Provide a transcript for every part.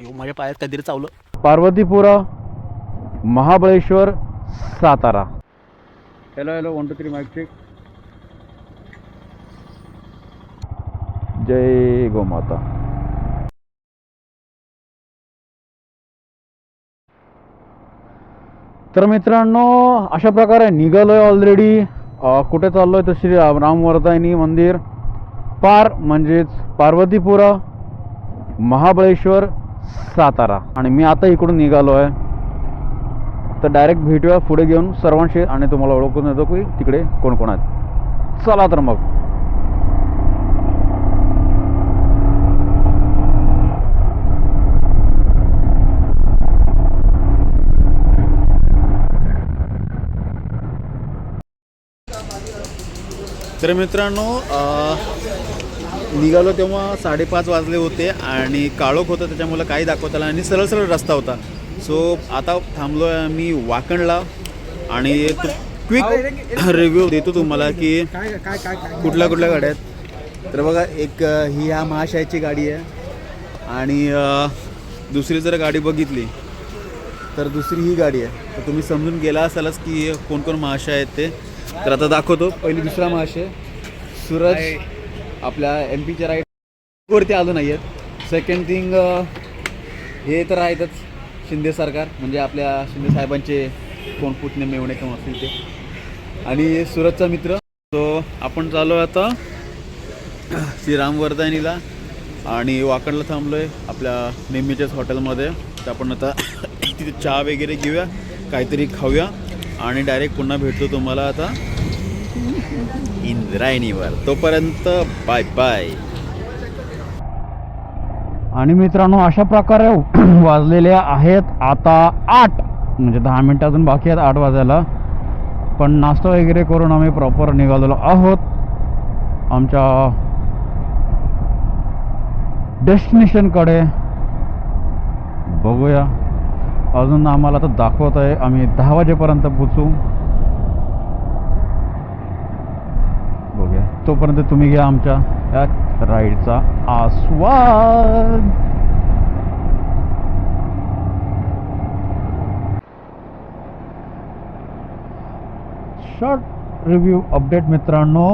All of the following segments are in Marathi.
अयो माझ्या पायात काहीतरी चावलं. Parvatipura Mahabaleshwar Satara. Hello hello one two three mike check जय गोमाता तर मित्रांनो अशा प्रकारे निघालो आहे ऑलरेडी कुठे चाललो आहे तर श्री राम रामवर्धायनी मंदिर. पार म्हणजेच पार्वतीपुरा महाबळेश्वर सातारा. आणि मी आता इकडून निघालो आहे. तर डायरेक्ट भेटूया पुढे घेऊन सर्वांशी आणि तुम्हाला ओळखून येतो की तिकडे कोण कोण आहेत. चला तर मग. तर मित्रांनो निघालो तेव्हा साडेपाच वाजले होते आणि काळोख होतं त्याच्यामुळं काही दाखवत आलं आणि सरळ सरळ रस्ता होता. सो आता थांबलो आहे आम्ही वाकणला आणि क्विक रिव्ह्यू देतो तुम्हाला की कुठल्या कुठल्या गाड्या आहेत. तर बघा एक ही ह्या महाशयाची गाडी आहे. आणि दुसरी जर गाडी बघितली तर दुसरी ही गाडी आहे. तर तुम्ही समजून गेला असालच की कोण कोण महाशय आहेत ते. तर आता दाखवतो. पहिली दुसरा महाशय. सूरज. आपल्या एम पीच्या राईट वरती आलो नाही आहेत सेकंड थिंग हे तर आहेतच. शिंदे सरकार म्हणजे आपल्या शिंदे साहेबांचे कोण पुतणे मेवणे किंवा असतील ते. आणि सुरतचा मित्र तो आपण चालू आहे आता श्रीरामवर्धानीला आणि वाकडला थांबलो आहे आपल्या नेहमीच्याच हॉटेलमध्ये. तर आपण आता तिथे चहा वगैरे घेऊया काहीतरी खाऊया. आणि डायरेक्ट पुन्हा भेटतो तुम्हाला आता. इंद्रायणीवर. तोपर्यंत बाय बाय. आणि मित्रांनो अशा प्रकारे वाजलेले आहेत आता आठ. म्हणजे दहा मिनटं अजून बाकी आहेत आठ वाजायला. पण नाश्ता वगैरे करून आम्ही प्रॉपर निघालेलो आहोत. आमच्या डेस्टिनेशनकडे बघूया. अजून आम्हाला तर दाखवत आहे आम्ही दहा वाजेपर्यंत पोचू तोपर्यंत तुम्ही घ्या आमच्या या राईडचा आस्वाद. शॉर्ट रिव्ह्यू अपडेट मित्रांनो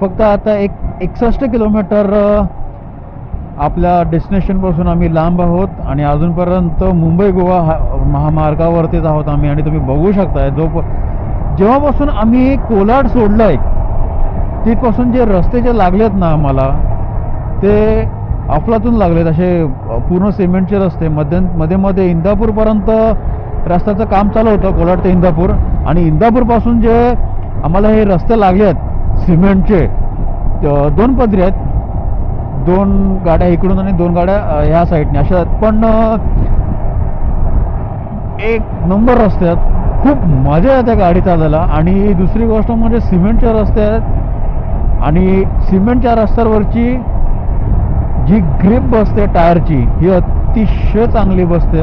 फक्त आता एक एकसष्ट किलोमीटर आपल्या डेस्टिनेशनपासून आम्ही लांब आहोत आणि अजूनपर्यंत मुंबई गोवा महामार्गावरतीच आहोत आम्ही आणि तुम्ही बघू शकताय. जो जेव्हापासून आम्ही कोलाड सोडलं आहे तिथपासून जे रस्ते जे लागलेत ना आम्हाला ते अफलातून लागलेत. असे पूर्ण सिमेंटचे रस्ते. मध्ये मध्ये मध्ये इंदापूरपर्यंत रस्त्याचं काम चालू होतं कोलाड ते इंदापूर. आणि इंदापूरपासून जे आम्हाला हे रस्ते लागले आहेत सिमेंटचे दोन पदरी आहेत. दोन गाड्या इकडून आणि दोन गाड्या ह्या साईडने. अशा आहेत. पण एक नंबर रस्ते आहेत. खूप मजा येते गाडी चालायला आणि दुसरी गोष्ट म्हणजे सिमेंटचे रस्ते आहेत. आणि सिमेंटच्या रस्त्यावरची जी ग्रीप बसते टायरची ही अतिशय चांगली बसते.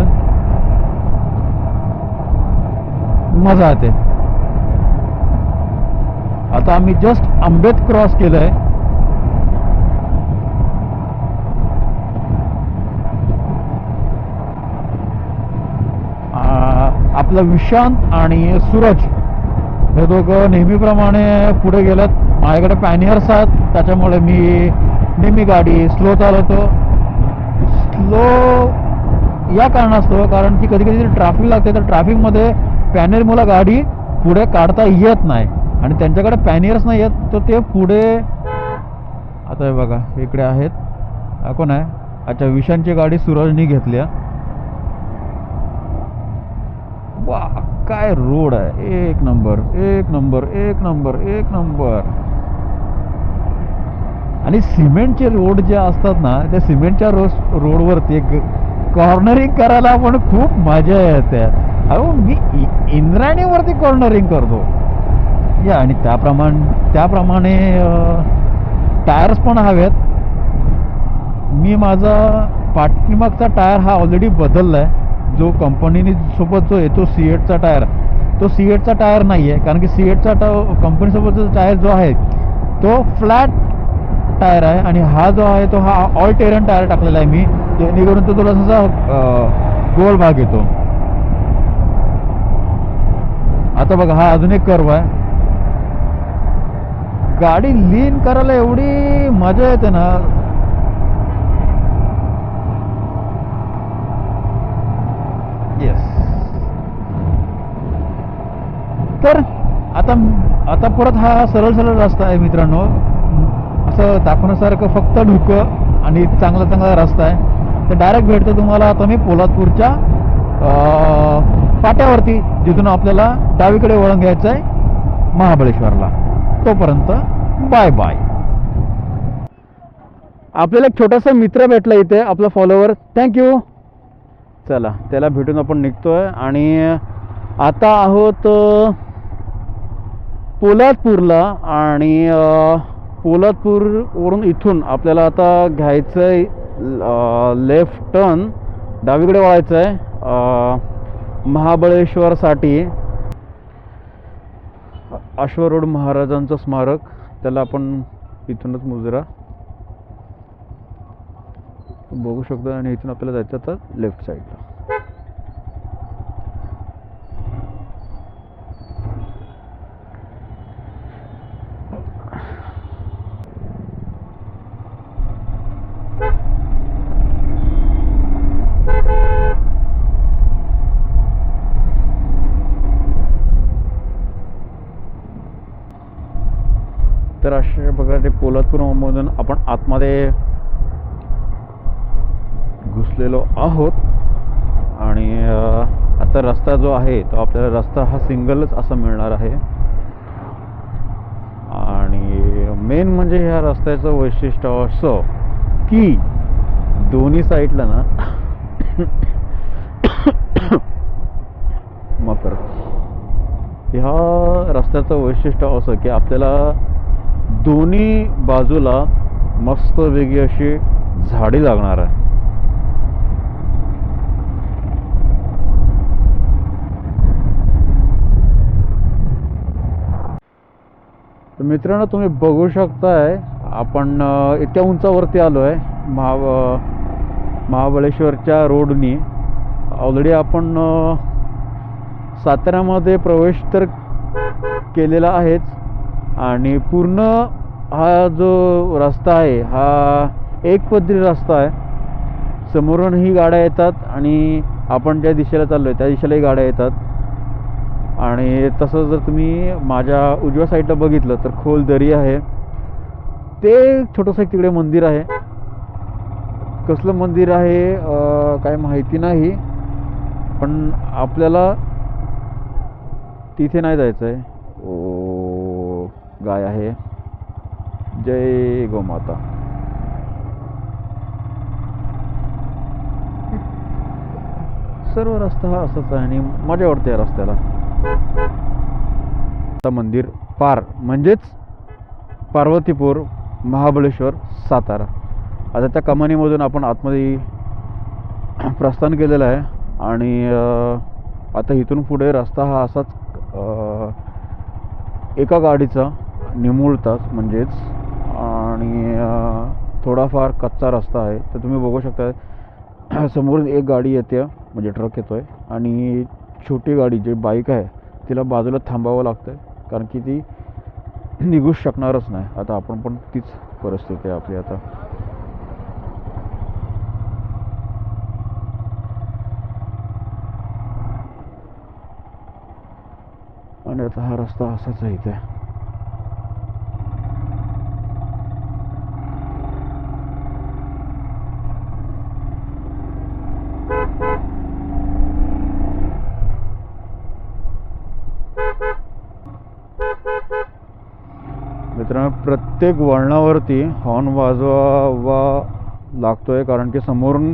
मजा येते. आता आम्ही जस्ट आंबेत क्रॉस केलंय. आपलं विशांत आणि सूरज हे दोघं नेहमीप्रमाणे पुढे गेल्यात माझ्याकडे पॅनियर्स आहेत त्याच्यामुळे मी नेहमी गाडी स्लो चालवतो. स्लो या कारणास्तव कारण की कधी कधी ट्रॅफिक लागते तर ट्रॅफिकमध्ये पॅनियर मला गाडी पुढे काढता येत नाही. आणि त्यांच्याकडे पॅनियर्स नाही आहेत तर ते पुढे आता हे बघा इकडे आहेत. कोण आहे? अच्छा विशांची गाडी सूरजनी घेतली आहे. वा काय रोड आहे. एक नंबर एक नंबर एक नंबर एक नंबर आणि सिमेंटचे रोड जे असतात ना त्या सिमेंटच्या रोड रोडवरती एक कॉर्नरिंग करायला पण खूप मजा येते. अहो मी इंद्रायणीवरती कॉर्नरिंग करतो. या आणि त्याप्रमाणे त्याप्रमाणे टायर्स पण हवेत. मी माझा पाठीमागचा टायर हा ऑलरेडी बदलला आहे जो कंपनीने सोबत जो येतो सी एटचा टायर तो सी एटचा टायर नाही आहे कारण की सी एटचा टा कंपनीसोबतचा टायर जो आहे तो फ्लॅट टायर आहे आणि हा जो आहे तो हा ऑल टेरन टायर टाकलेला आहे मी. जेणेकरून तो थोडासा गोल भाग येतो. आता बघा हा अजून एक कर्व आहे. गाडी लीन करायला एवढी मजा येते ना. येस तर आता आता परत हा सरळ सरळ रस्ता आहे मित्रांनो. असं दाखवण्यासारखं फक्त ढुकं आणि चांगला चांगला रस्ता आहे. तर डायरेक्ट भेटतं तुम्हाला आता मी पोलादपूरच्या पाट्यावरती जिथून आपल्याला डावीकडे वळण घ्यायचं आहे महाबळेश्वरला. तोपर्यंत बाय बाय आपल्याला एक छोटासा मित्र भेटला इथे आपला फॉलोवर थँक्यू चला त्याला भेटून आपण निघतोय. आणि आता आहोत पोलादपूरला आणि पोलादपूरवरून इथून आपल्याला आता घ्यायचं आहे लेफ्ट टर्न डावीकडे वळायचं आहे महाबळेश्वरसाठी. अश्वरोड महाराजांचं स्मारक त्याला आपण इथूनच मुजरा. बघू शकतो आणि इथून आपल्याला जायचं तर लेफ्ट साईडला तर अशा पोलादपूरमधून आपण आतमध्ये घुसलेलो आहोत. आणि आता रस्ता जो आहे तो आपल्याला रस्ता हा सिंगलच असा मिळणार आहे. आणि मेन म्हणजे ह्या रस्त्याचं वैशिष्ट्य असं की दोन्ही साईडला ना मकर ह्या रस्त्याचं वैशिष्ट्य असं की आपल्याला दोन्ही बाजूला मस्त वेगळी अशी झाडे लागणार आहे. तर मित्रांनो तुम्ही बघू शकताय आपण इतक्या उंचावरती आलो आहे महा महाबळेश्वरच्या रोडनी. ऑलरेडी आपण साताऱ्यामध्ये प्रवेश तर केलेला आहेच आणि पूर्ण हा जो रस्ता आहे हा एक पदरी रस्ता आहे. समोरूनही गाड्या येतात आणि आपण ज्या दिशेला चाललो आहे त्या दिशेलाही गाड्या येतात. आणि तसं जर तुम्ही माझ्या उजव्या साईडला बघितलं तर खोल दरी आहे. ते छोटंसं एक तिकडे मंदिर आहे. कसलं मंदिर आहे काय माहिती नाही. पण आपल्याला तिथे नाही जायचं आहे ओ. गाय आहे. जय गोमाता सर्व रस्ता हा असाच आहे आणि मजा वाटते या रस्त्याला. मंदिर पार म्हणजेच पार्वतीपूर महाबळेश्वर सातारा. आता त्या कमानीमधून आपण आतमध्ये प्रस्थान केलेलं आहे आणि आता इथून पुढे रस्ता हा असाच एका गाडीचा निमुळताच म्हणजेच आणि थोडाफार कच्चा रस्ता आहे. तर तुम्ही बघू शकता समोरून एक गाडी येते म्हणजे ट्रक येतो आहे आणि छोटी गाडी जी बाईक आहे तिला बाजूला थांबावं लागतं आहे कारण की ती निघूच शकणारच नाही. आता आपण पण तीच परिस्थिती आहे आपली आता. आणि आता हा रस्ता असाच आहे इथे मित्रांनो प्रत्येक वळणावरती हॉर्न वाजवावा लागतोय कारण की समोरून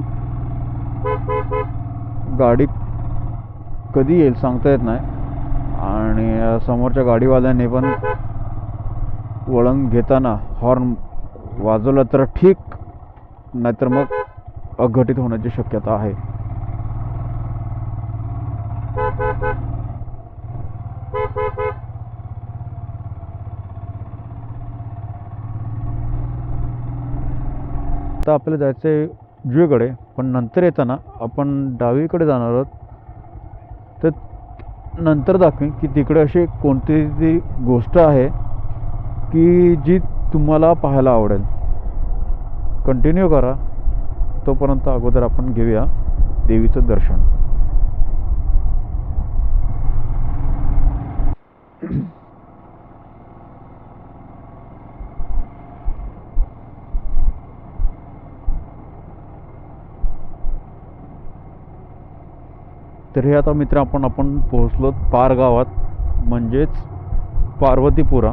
गाडी कधी येईल सांगता येत नाही. आणि समोरच्या गाडीवाल्यांनी पण वळण घेताना हॉर्न वाजवलं तर ठीक नाहीतर मग अघटित होण्याची शक्यता आहे. आता आपल्याला जायचं आहे उजवीकडे पण नंतर येताना आपण डावीकडे जाणार आहोत. तर नंतर दाखवेन की तिकडे अशी कोणती गोष्ट आहे की जी तुम्हाला पाहायला आवडेल. कंटिन्यू करा. तोपर्यंत अगोदर आपण घेऊया देवीचं दर्शन. तर हे आता मित्र आपण आपण पोहोचलो पार गावात. म्हणजेच पार्वतीपुरा.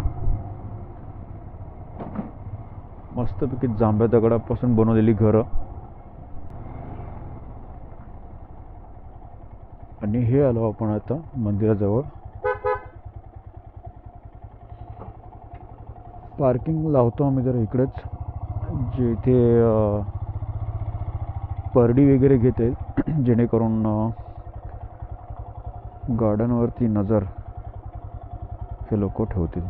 मस्तपैकी जांभ्या दगडापासून बनवलेली घरं. आणि हे आलो आपण आता मंदिराजवळ. पार्किंग लावतो आम्ही जरा इकडेच. जे इथे परडी वगैरे घेते जेणेकरून गार्डनवरती नजर हे लोक ठेवतील.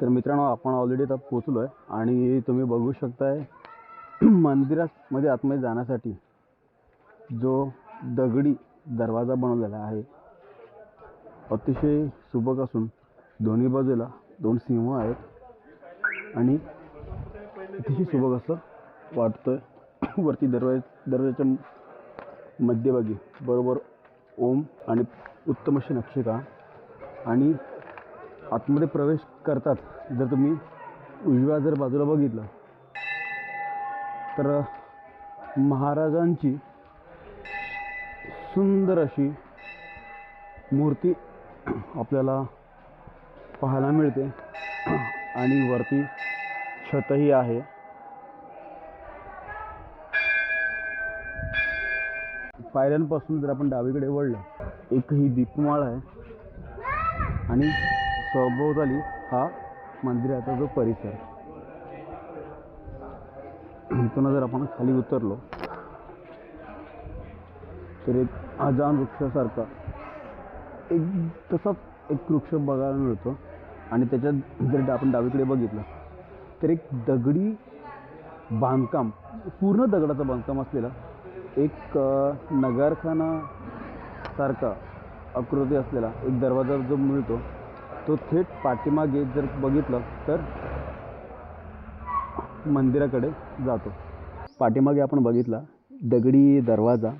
तर मित्रांनो आपण ऑलरेडी आता पोचलो आहे आणि तुम्ही बघू शकताय मंदिरामध्ये आतमध्ये जाण्यासाठी जो दगडी दरवाजा बनवलेला आहे अतिशय सुबक असून दोन्ही बाजूला दोन सिंह आहेत. आणि अतिशय सुबक असं वाटतं वरती दरवाजा दरवाजाच्या मध्यभागी बरोबर ओम आणि उत्तम अशी नक्षिका. आणि आतमध्ये प्रवेश करतात. जर तुम्ही उजव्या जर बाजूला बघितलं तर महाराजांची सुंदर अशी मूर्ती आपल्याला पाहायला मिळते. आणि वरती छतही आहे. पायऱ्यांपासून जर आपण डावीकडे वळलं एक ही दीपमाळ आहे. आणि सभोवताली हा मंदिराचा जो परिसर. इथून जर आपण खाली उतरलो तर एक अजान वृक्षासारखा एक तसाच एक वृक्ष बघायला मिळतो. आणि त्याच्यात जर आपण डावीकडे बघितलं तर एक दगडी बांधकाम पूर्ण दगडाचं बांधकाम असलेला एक नगारखानासारखा आकृती असलेला एक दरवाजा जो मिळतो तो थेट पाठीमागे जर बघितलं तर मंदिराकडे जातो. पाठीमागे आपण बघितला दगडी दरवाजा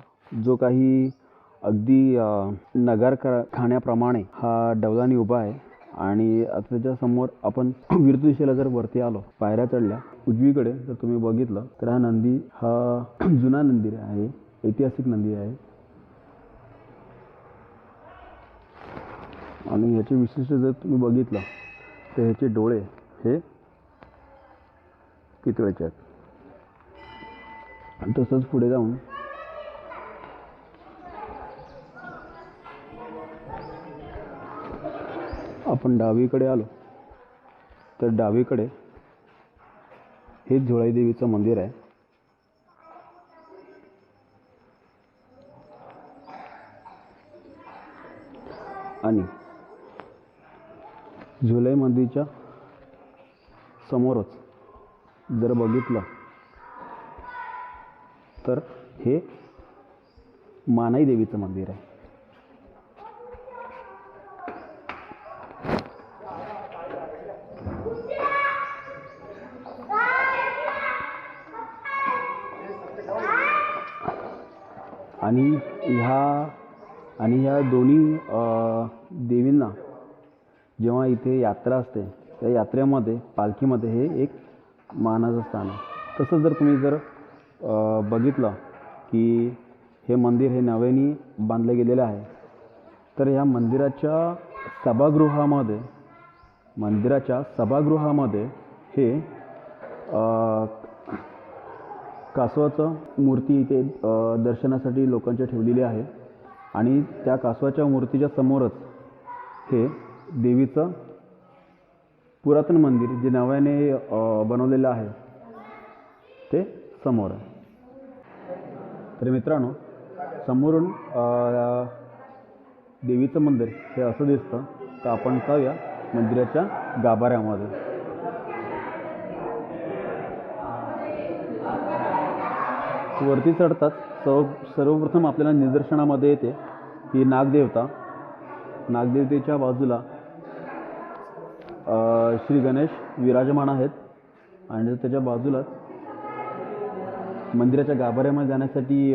जो काही अगदी अ, नगार खाण्याप्रमाणे हा डवलानी उभा आहे. आणि आता आपण विरुद्ध दिशेला जर वरती आलो पायऱ्या चढल्या उजवीकडे जर तुम्ही बघितलं तर हा नंदी हा जुना नंदी आहे ऐतिहासिक नंदी आहे. आणि ह्याचे विशिष्ट जर तुम्ही बघितलं तर ह्याचे डोळे हे पितळेचे आहेत. आणि तसंच पुढे जाऊन आपण डावीकडे आलो तर डावीकडे हे झोळाई देवीचं मंदिर आहे. आणि जुलै मंदिरच्या समोरच जर बघितलं तर हे मानाई देवीचं मंदिर आहे आणि ह्या आणि या दोन्ही देवींना जेव्हा इथे यात्रा असते त्या यात्रेमध्ये पालखीमध्ये हे एक मानाचं स्थान आहे. तसं जर तुम्ही जर बघितलं की हे मंदिर हे नव्याने बांधलं गेलेलं आहे तर ह्या मंदिराच्या सभागृहामध्ये मंदिराच्या सभागृहामध्ये हे कासवाचं मूर्ती इथे दर्शनासाठी लोकांच्या ठेवलेली आहे. आणि त्या कासवाच्या मूर्तीच्या समोरच हे देवीचं पुरातन मंदिर जे नव्याने बनवलेलं आहे ते समोर आहे. तर मित्रांनो समोरून देवीचं मंदिर हे असं दिसतं तर आपण जाऊया मंदिराच्या गाभाऱ्यामध्ये. वरती चढताच सर्व सर्वप्रथम आपल्याला निदर्शनामध्ये येते की नागदेवता. नागदेवतेच्या बाजूला श्री गणेश विराजमान आहेत. आणि त्याच्या बाजूलाच मंदिराच्या गाभाऱ्यामध्ये जाण्यासाठी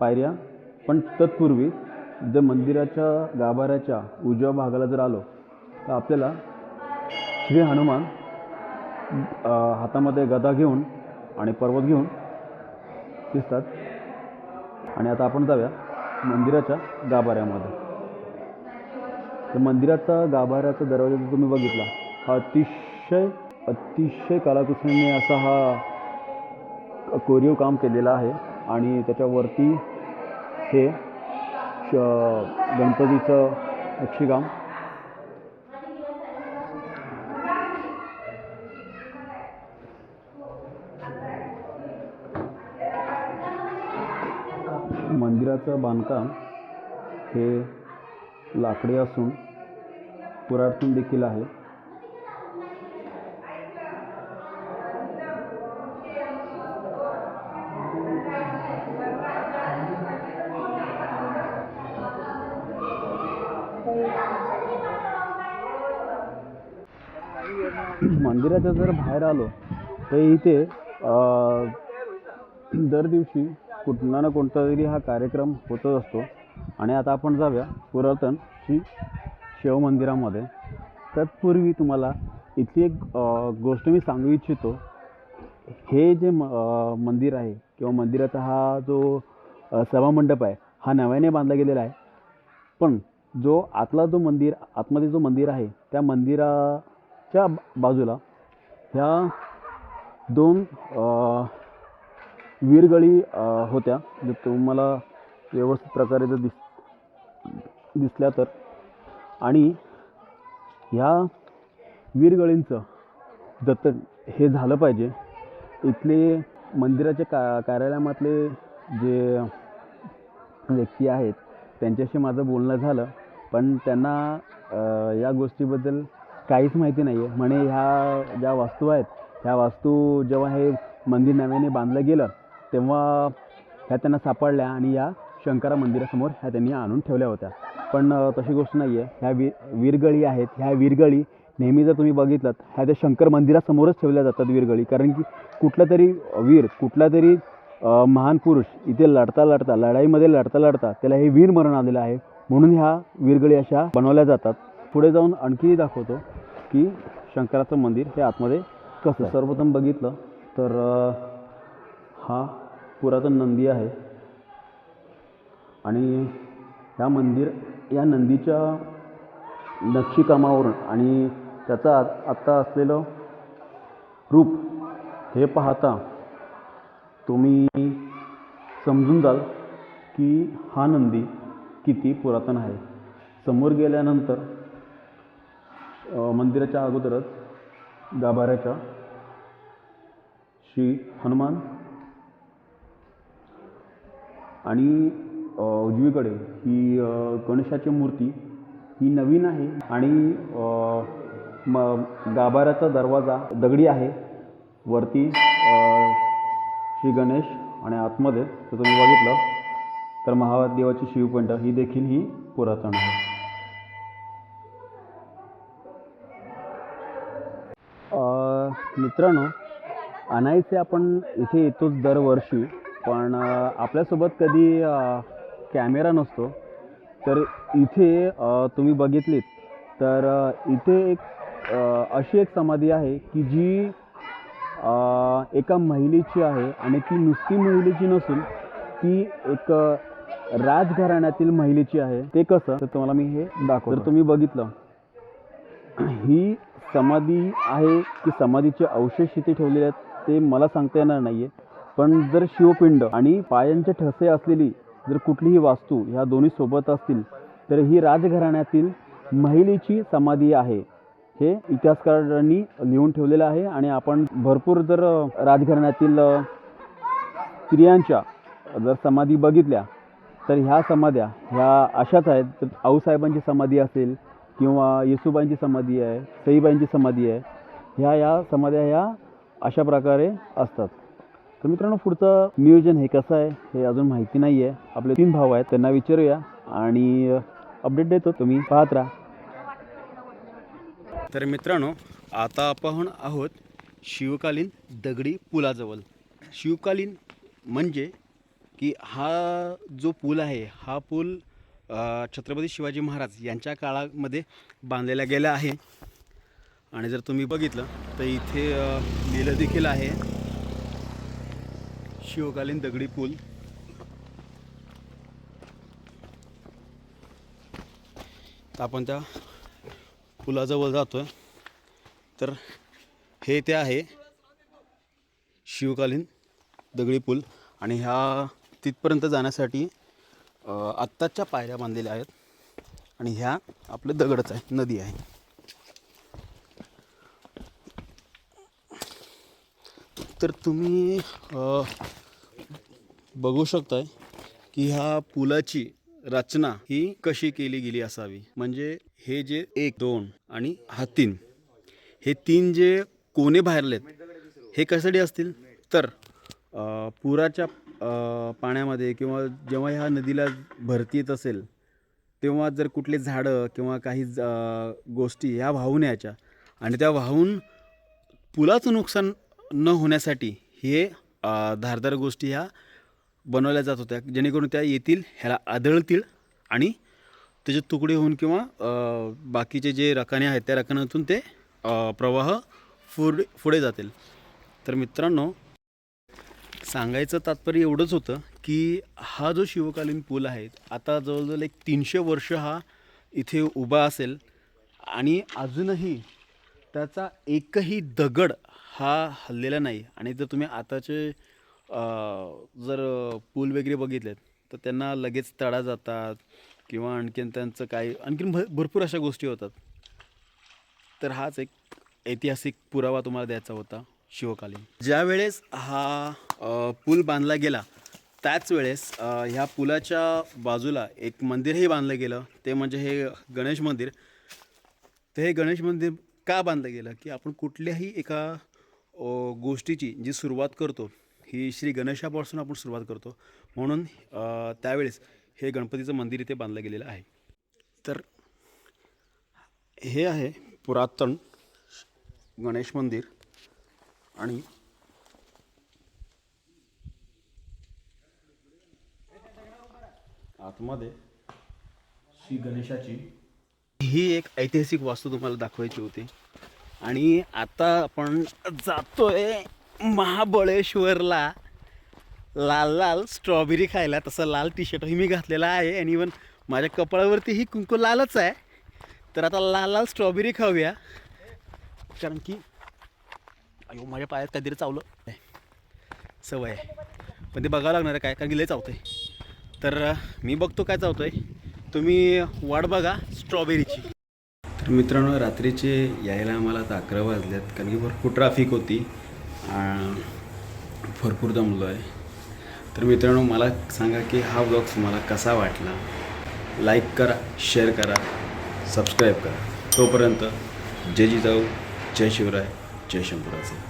पायऱ्या. पण तत्पूर्वी जर मंदिराच्या गाभाऱ्याच्या उजव्या भागाला जर आलो तर आपल्याला श्री हनुमान हातामध्ये गदा घेऊन आणि पर्वत घेऊन दिसतात. आणि आता आपण जाऊया मंदिराच्या गाभाऱ्यामध्ये. तर मंदिराचा गाभाऱ्याचा दरवाजा जर तुम्ही बघितला हा अतिशय अतिशय कलाकुसरीने असा हा कोरीव काम केलेला आहे. आणि त्याच्यावरती हे श गणपतीचं नक्षीकाम मंदिराचं बांधकाम हे लाकडी असून पुरातन देखील आहे. मंदिराच्या जर बाहेर आलो तर इथे दर दिवशी कुठला ना कोणता तरी हा कार्यक्रम होतच असतो. आणि आता आपण जाऊया पुरातन श्री शिव मंदिरामध्ये. तत्पूर्वी तुम्हाला इथली एक गोष्ट मी सांगू इच्छितो. हे जे म मंदिर आहे किंवा मंदिराचा हा जो सभामंडप आहे हा नव्याने बांधला गेलेला आहे. पण जो आतला जो मंदिर आतमध्ये जो मंदिर आहे त्या मंदिराच्या बाजूला ह्या दोन वीरगळी होत्या. जर तुम्हाला व्यवस्थित प्रकारे जर दिस दिसल्या तर. आणि ह्या वीरगळींचं जतन हे झालं पाहिजे. इथले मंदिराच्या का कार्यालयामधले जे व्यक्ती आहेत त्यांच्याशी माझं बोलणं झालं. पण त्यांना या गोष्टीबद्दल काहीच माहिती नाही आहे म्हणे ह्या ज्या वास्तू आहेत ह्या वास्तू जेव्हा हे मंदिर नव्याने बांधलं गेलं तेव्हा ह्या त्यांना सापडल्या आणि या शंकरा मंदिरासमोर ह्या त्यांनी आणून ठेवल्या होत्या. पण तशी गोष्ट नाही आहे ह्या वी वीरगळी आहेत. ह्या वीरगळी नेहमी जर तुम्ही बघितलं ह्या त्या शंकर मंदिरासमोरच ठेवल्या जातात वीरगळी. कारण की कुठला तरी वीर कुठला तरी महान पुरुष इथे लढता लढता लढाईमध्ये लढता लढता त्याला हे वीर मरण आलेलं आहे. म्हणून ह्या वीरगळी अशा बनवल्या जातात. पुढे जाऊन आणखी दाखवतो की शंकराचं मंदिर हे आतमध्ये कसं? सर्वप्रथम बघितलं तर हा पुरातन नंदी आहे. आणि ह्या मंदिर या नंदीच्या नक्षीकामावरून आणि त्याचा आत आत्ता असलेलं रूप हे पाहता तुम्ही समजून जाल की हा नंदी किती पुरातन आहे. समोर गेल्यानंतर मंदिराच्या अगोदरच गाभाऱ्याच्या श्री हनुमान आणि उजवीकडे ही गणेशाची मूर्ती ही नवीन आहे आणि म गाभाऱ्याचा दरवाजा दगडी आहे. वरती श्री गणेश आणि आतमध्ये जर तुम्ही बघितलं तर महादेवाची शिवपिंड ही देखील ही पुरातन आहे. मित्रांनो अनाईसे आपण इथे येतोच दरवर्षी. पण आपल्यासोबत कधी कॅमेरा नसतो तर इथे तुम्ही बघितलीत तर इथे एक अशी एक समाधी आहे की जी एका महिलेची आहे आणि ती नुसती महिलेची नसून ती एक राजघराण्यातील महिलेची आहे. ते कसं? तर तुम्हाला मी हे दाखव तर तुम्ही बघितलं ही समाधी आहे की समाधीचे अवशेष इथे ठेवलेले आहेत ते मला सांगता येणार नाही आहे पण जर शिवपिंड आणि पायांचे ठसे असलेली जर कुठलीही वास्तू ह्या दोन्ही सोबत असतील तर ही राजघराण्यातील महिलेची समाधी आहे. हे इतिहासकारांनी लिहून ठेवलेलं आहे आणि आपण भरपूर जर राजघराण्यातील स्त्रियांच्या जर समाधी बघितल्या तर ह्या समाध्या ह्या अशाच आहेत. तर आऊसाहेबांची समाधी असेल किंवा येसुबाईंची समाधी आहे सईबाईंची समाधी आहे ह्या या समाध्या ह्या अशा प्रकारे असतात. तर मित्रांनो पुढचं नियोजन हे कसं आहे हे अजून माहिती नाही आहे आपले तीन भाऊ आहेत त्यांना विचारूया आणि अपडेट देतो. तुम्ही पाहत राहा. तर मित्रांनो आता आपण आहोत शिवकालीन दगडी पुलाजवळ. शिवकालीन म्हणजे की हा जो पूल आहे हा पूल छत्रपती शिवाजी महाराज यांच्या काळामध्ये बांधलेला गेला आहे. आणि जर तुम्ही बघितलं तर इथे लिहिलं देखील आहे. शिवकालीन दगडी पूल. तर आपण त्या पुलाजवळ जातोय. तर हे ते आहे शिवकालीन दगडी पूल आणि ह्या तिथपर्यंत जाण्यासाठी आत्ताच्या पायऱ्या बांधलेल्या आहेत आणि ह्या आपले दगडच आहे नदी आहे. तर तुम्ही बघू शकताय की ह्या पुलाची रचना ही कशी केली गेली असावी. म्हणजे हे जे एक दोन आणि हा तीन हे तीन जे कोणे बाहेरलेत हे कशासाठी असतील? तर पुराच्या पाण्यामध्ये किंवा जेव्हा ह्या नदीला भरती येत असेल तेव्हा जर कुठले झाडं किंवा काही ज- गोष्टी ह्या वाहून यायच्या आणि त्या वाहून पुलाचं नुकसान न होण्यासाठी हे धारदार गोष्टी ह्या बनवल्या जात होत्या. जेणेकरून त्या येतील ह्याला आदळतील आणि त्याचे तुकडे होऊन किंवा बाकीचे जे रकाने आहेत त्या रकान्यातून ते प्रवाह पुढे पुढे जातील. तर मित्रांनो सांगायचं तात्पर्य एवढंच होतं की हा जो शिवकालीन पूल आहे आता जवळजवळ एक तीनशे वर्ष हा इथे उभा असेल आणि अजूनही त्याचा एकही दगड हा हललेला नाही. आणि जर तुम्ही आताचे जर पूल वगैरे बघितलेत तर त्यांना लगेच तडा जातात किंवा आणखीन त्यांचं काही आणखीन भ भरपूर अशा गोष्टी होतात. तर हाच एक ऐतिहासिक पुरावा तुम्हाला द्यायचा होता शिवकालीन. ज्या वेळेस हा पूल बांधला गेला त्याच वेळेस ह्या पुलाच्या बाजूला एक मंदिरही बांधलं गेलं. ते म्हणजे हे गणेश मंदिर. तर हे गणेश मंदिर का बांधलं गेलं? की आपण कुठल्याही एका गोष्टीची जी सुरुवात करतो ही श्री गणेशापासून आपण सुरुवात करतो. म्हणून त्यावेळेस हे गणपतीचं मंदिर इथे बांधलं गेलेलं आहे. तर हे आहे पुरातन गणेश मंदिर आणि आतमध्ये श्री गणेशाची ही एक ऐतिहासिक वास्तू तुम्हाला दाखवायची होती. आणि आता आपण जातोय महाबळेश्वरला लाल लाल स्ट्रॉबेरी खायला. तसं लाल टी शर्टही मी घातलेला आहे. आणि इवन माझ्या कपाळावरतीही कुंकू लालच आहे. तर आता लाल लाल स्ट्रॉबेरी खाऊया. कारण की अयो माझ्या पायात काहीतरी चावलं. सवय आहे. पण ते बघावं लागणार आहे काय कारण की लय चावतंय. तर मी बघतो काय चावतोय. तुम्ही वाट बघा स्ट्रॉबेरीची तर मित्रांनो रात्रीचे यायला आम्हाला आता अकरा वाजल्यात कारण की भरपूर ट्रॅफिक होती. भरपूर दमलो आहे तर मित्रांनो मला सांगा की हा ब्लॉग तुम्हाला कसा वाटला? लाईक करा शेअर करा सबस्क्राईब करा. तोपर्यंत जय जिजाऊ जय शिवराय जय शंभूराजे.